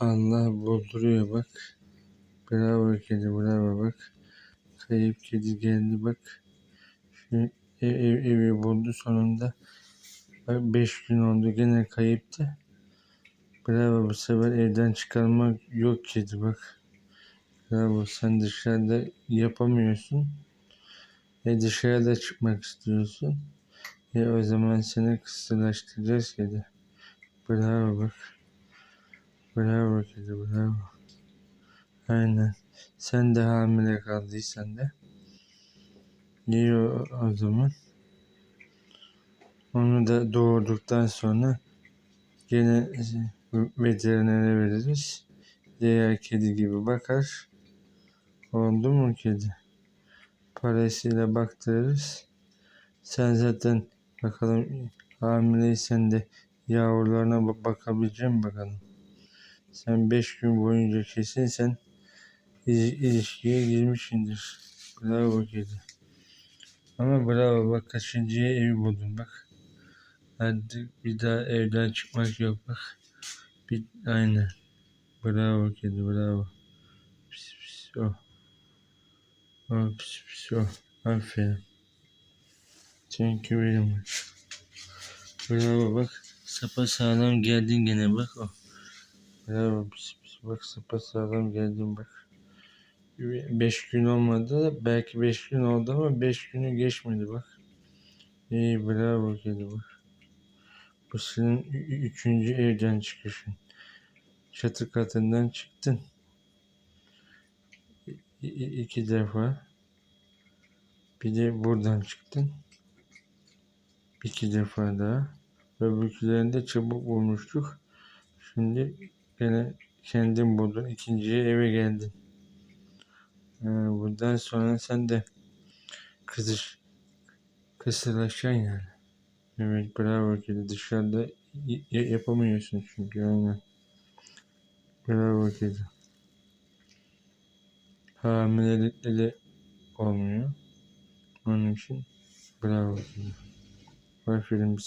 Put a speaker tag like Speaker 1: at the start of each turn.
Speaker 1: Allah bulduruyor bak. Bravo kedi bravo bak. Kayıp kedi geldi bak. Şu ev, ev, evi buldu sonunda. Bak beş gün oldu gene kayıptı. Bravo bu sefer evden çıkarmak yok kedi bak. Bravo sen dışarıda yapamıyorsun. E dışarıda çıkmak istiyorsun. E o zaman seni kısırlaştıracağız kedi. Bravo bak. Bravo kedi bravo. Aynen. Sen de hamile kaldıysan da. İyi o, zaman. Onu da doğurduktan sonra gene veterinere veririz. Diğer kedi gibi bakar. Oldu mu kedi? Parasıyla baktırırız. Sen zaten bakalım hamileysen de yavrularına ba- bakabileceğim bakalım. Sen beş gün boyunca kesin sen il- ilişkiye girmişsindir. Bravo kedi. Ama bravo bak kaçıncıya evi buldun bak. Hadi bir daha evden çıkmak yok bak. Bir, aynen. Bravo kedi bravo. Pis pis o. O pis pis o. Aferin. Thank you very much. Bravo bak. Sapa sağlam geldin gene bak o. Bravo pis pis bak geldin bak. Beş gün olmadı belki beş gün oldu ama beş günü geçmedi bak. İyi bravo kedi bak. Bu senin üçüncü evden çıkışın. Çatı katından çıktın. İ- iki defa. Bir de buradan çıktın. İki defa daha. Öbürkülerini de çabuk bulmuştuk. Şimdi gene kendin buldun. İkinciye eve geldin. Ha, bundan sonra sen de kızış, kısırlaşacaksın yani. Evet bravo kedi. Dışarıda yapamıyorsun çünkü aynen. Bravo kedi. Hamilelikle de olmuyor. Onun için bravo kedi. Aferin bir